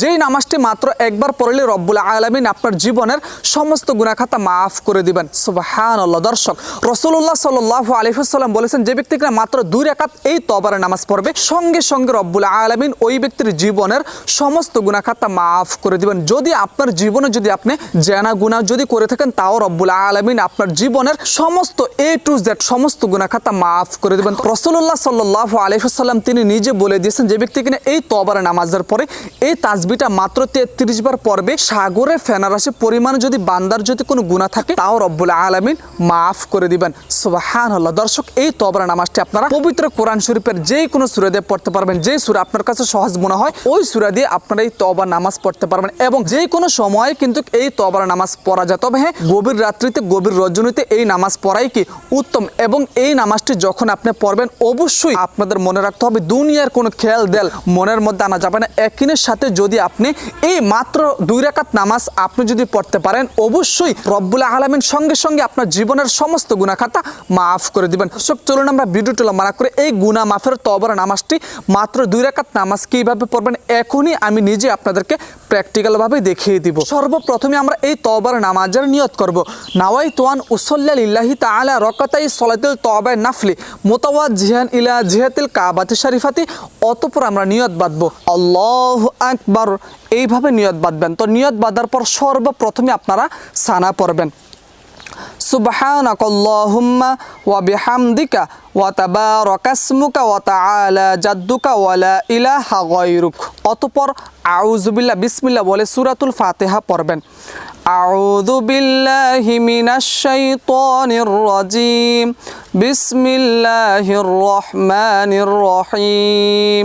যেই নামাজটি মাত্র একবার পড়লে রব্বুল আলমিন আপনার জীবনের সমস্ত গুণাখাতা মাফ করে দিবেন। সুবাহান আল্লাহ দর্শক রসুল্লাহ সাল্লাহ আলিফুসাল্লাম বলেছেন, যে ব্যক্তি মাত্র দুই রেখাত এই তবারে নামাজ পড়বে, সঙ্গে সঙ্গে রব্বুল আলমিন ওই ব্যক্তির জীবনের সমস্ত গুণাখাতা মাফ করে দিবেন। যদি আপনার জীবনে যদি আপনি জেনা গুণা যদি করে থাকেন, তাও রব্বুল আলমিন আপনার জীবনের সমস্ত এ টু জেড সমস্ত গুণাখাতা মাফ করে দেবেন। রসুল্লাহ সাল্লাহ আলিফুসাল্লাম তিনি নিজে বলে দিয়েছেন, যে ব্যক্তি কিনা এই তবারে নামাজের পরে এই তাজবিটা মাত্র তেত্রিশ বার পর্বে সাগরে ফেনারাশি পরিমাণ যদি বান্দার যদি কোনো গুণা থাকে, তাও রব্বুল আলমিন মাফ করে দিবেন। সুবাহান আল্লাহ দর্শক, এই তবরা নামাজটি আপনারা পবিত্র কোরআন শরীফের যেই কোনো সুরা দিয়ে পড়তে পারবেন। যে সুরা আপনার কাছে সহজ মনে হয়, ওই সুরা দিয়ে আপনারা এই তবা নামাজ পড়তে পারবেন এবং যে কোনো সময় কিন্তু এই তবরা নামাজ পড়া যায়। তবে হ্যাঁ গভীর রাত্রিতে, গভীর রজনীতে এই নামাজ পড়াই কি উত্তম এবং এই নামাজটি যখন আপনি পড়বেন, অবশ্যই আপনাদের মনে রাখতে হবে, দুনিয়ার কোনো খেয়াল দেল মনের মধ্যে আনা যাবে না। একিনের সাথে যদি আপনি এই মাত্র দুই রাকাত নামাজ আপনি যদি পড়তে পারেন, অবশ্যই রব্বুল আলমিন সঙ্গে সঙ্গে আপনার জীবনের সমস্ত গুণা খাতা মাফ করে দিবেন। সব চলুন আমরা ভিডিওটি লম্বা করে এই গুণা মাফের তবর নামাজটি মাত্র দুই রাকাত নামাজ কীভাবে পড়বেন এখনই আমি নিজে আপনাদেরকে প্র্যাকটিক্যালভাবে দেখিয়ে দিব। সর্বপ্রথমে আমরা এই তবর নামাজের নিয়ত করব। নাওয়াই তোয়ান উসল্লাহ তাআলা রকাতাই সলাতুল তবায় নাফলি মোতাওয়াজ জিহান ইলা জিহাতিল কাবাতি শরীফাতি, অতপর আমরা নিয়ত বাঁধবো, আল্লাহ আকবার। এইভাবে নিয়ত বাঁধবেন। তো নিয়ত বাঁধার পর সর্বপ্রথমে আপনারা সানা পড়বেন। ওয়া তাবারাকা ইসমুকা ওয়া তাআলা জাদ্দুকা ওয়া লা ইলাহা গায়রুক। অতঃপর আউযু বিল্লাহ বিসমিল্লাহ বলে সূরাতুল ফাতিহা পড়বেন। আউযু বিল্লাহি মিনাশ শাইতানির রাজিম। বিসমিল্লাহির রহমানির রহিম।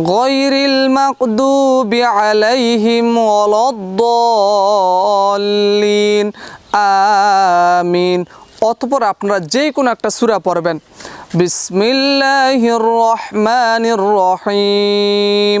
غير المغضوب عليهم ولا الضالين آمين অতপর আপনারা যে কোনো একটা সূরা পড়বেন বিসমিল্লাহির রহমানির রহিম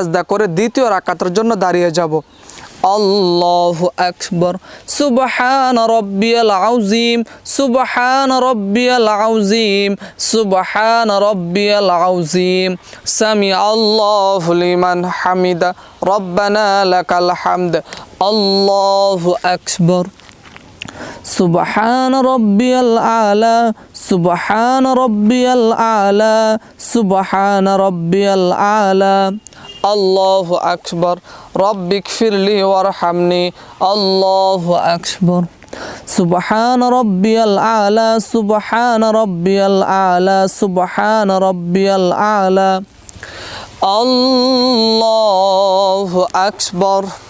সাজদা করে দ্বিতীয় রাকাতের জন্য দাঁড়িয়ে যাব। আল্লাহ আকবর। সুবহান রব্বিয়াল আউজিম সুবহান রব্বিয়াল আউজিম সুবহান রব্বিয়াল আউজিম সামি আল্লাহ লিমান হামিদা। রব্বানা লাকাল হামদ। আল্লাহ আকবর। সুবহান রব্বিয়াল আলা, সুবহান রব্বিয়াল আলা, সুবহান রব্বিয়াল আলা। আল্লাহ আকবর, রব্বিক ফিরলি ওয়ারহামনি। আল্লাহ আকবর। সুবহান রব্বিয়াল আলা, সুবহান রব্বিয়াল আলা, সুবহান রব্বিয়াল আলা। আল্লাহ আকবর।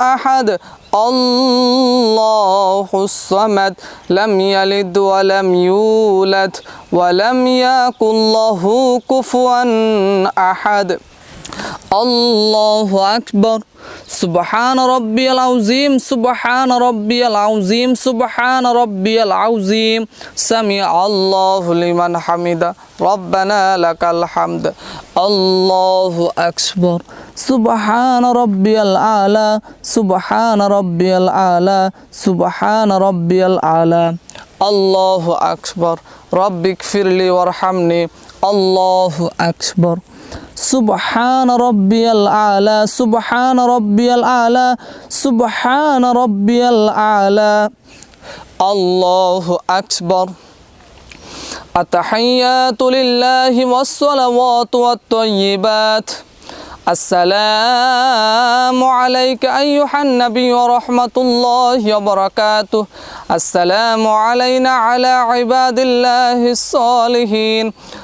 أحد. الله الصمد لم يلد ولم يولد ولم يكن له كفوا أحد. الله أكبر. সুবহান রব্বিয়াল আউজিম, সুবহান রব্বিয়াল আউজিম, সুবহান রব্বিয়াল আউজিম। সামি আল্লাহু লিমান হামিদা, রব্বানা লাকাল হামদ। আল্লাহু আকবার। সুবহান রব্বিয়াল আলা, সুবহান রব্বিয়াল আলা, সুবহান রব্বিয়াল আলা। আল্লাহু আকবার। রব্বিক ফিরলি ওয়ারহামনি। আল্লাহু আকবার। سبحان ربي الأعلى سبحان ربي الأعلى سبحان ربي الأعلى. الله أكبر. التحيات لله والصلوات والطيبات. السلام عليك أيها النبي ورحمة الله وبركاته. السلام علينا على عباد الله الصالحين.